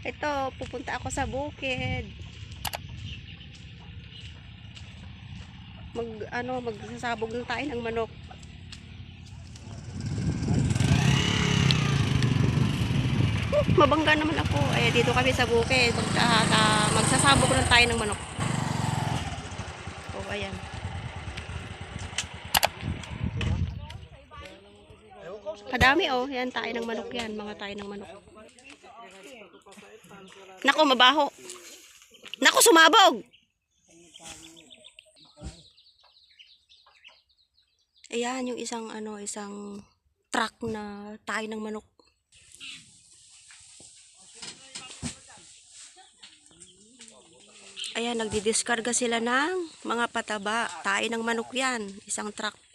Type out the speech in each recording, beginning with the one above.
Ito, pupunta ako sa bukid. Mag, ano, magsasabog na tayo ng manok. Oh, mabangga naman ako. Ay, dito kami sa bukid. Magka, ka- magsasabog lang tayo ng manok. Oh, ayan. Kadami oh. Yan, tayo ng manok yan. Mga tayo ng manok. Nako, mabaho. Nako, sumabog! Ayan, yung isang ano, isang truck na tayo ng manok. Ayan, nagdidiskarga sila ng mga pataba. Tayo ng manok yan. Isang truck.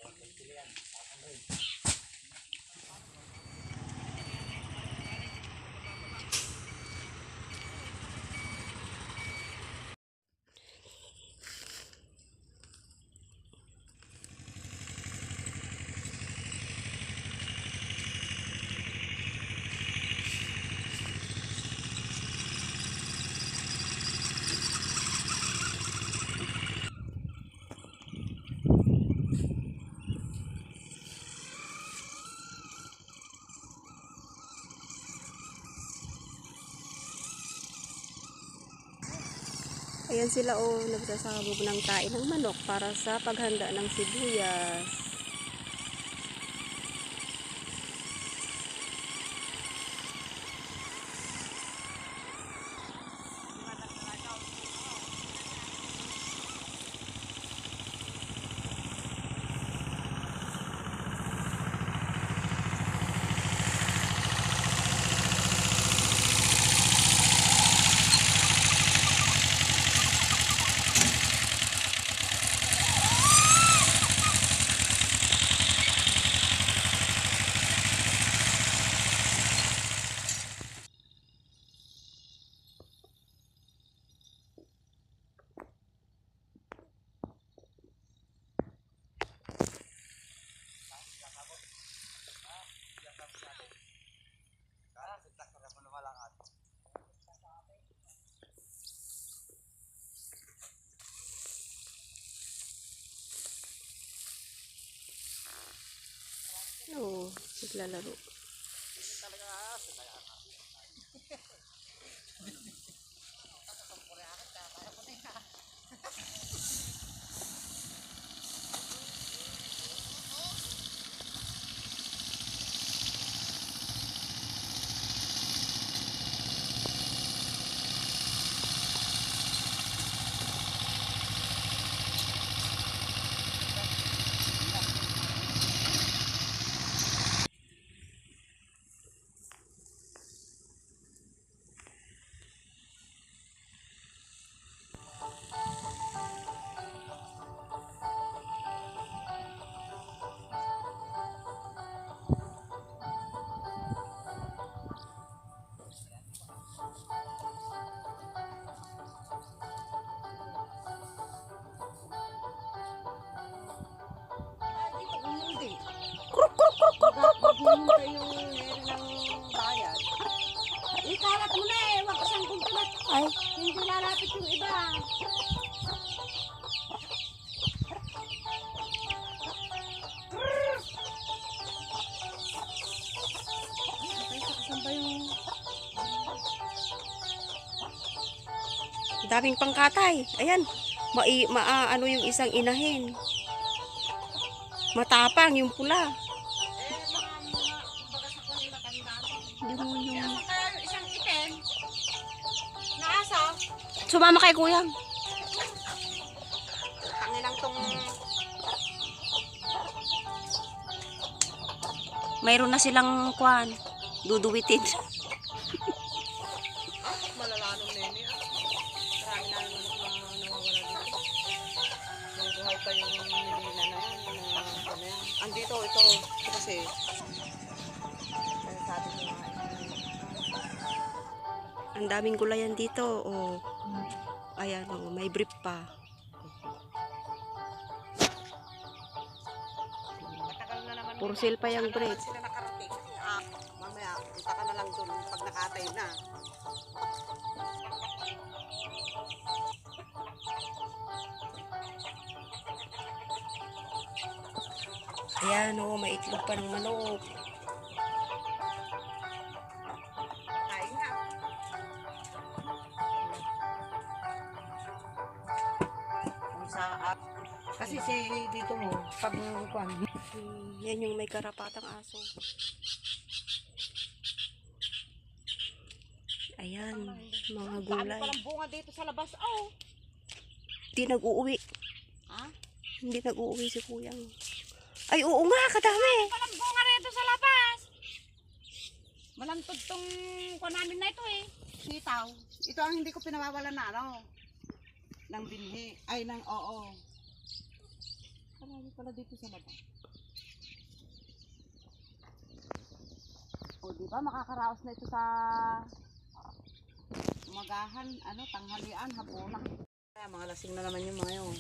Ayan sila oh, nagsasabog ng tae ng manok para sa paghanda ng sibuyas. Oo, naglalaro. Ay, Hindi lalapit yung iba. Daming pangkatay. Ayan, mai, maa, ano yung isang inahin. Matapang yung pula. Eh, mga, mga, kumbaga sa. Demonyo. Yung kaya yung Sumama kay kuyang. tanginang tong... Mayroon na silang kwan. Duduwitin. Malalanong nene ah. Marami na naman ako na nawawala dito. Pa yung nilina na yan, mga. Andito, ito, ito kasi. Ang daming gulayan dito. Oh. Ayan, oh, may brief pa. For sale pa yung brief. sila nakarating? Ah, mamaya, punta ka na lang lang doon pag nakatay na. Ayan, oh, may itlog pa ng manok. Kasi si dito mo, pag kwan, Hmm, yan yung may karapatang aso. Ayan, mga gulay. palang bunga dito sa labas. Oh. Hindi nag-uuwi. Ha? Hindi nag-uuwi si kuyang. Ay, oo nga, kadami. Palang bunga rito sa labas. Malantod tong kuha namin na ito eh. Sitaw. Ito ang hindi ko pinawawalan na ano. Ng binhi. Ay, ng oo. Marami pala dito sa labas. O, di ba makakaraos na ito sa umagahan, ano, tanghalian, hapunan. Kaya mga lasing na naman yung mga yun.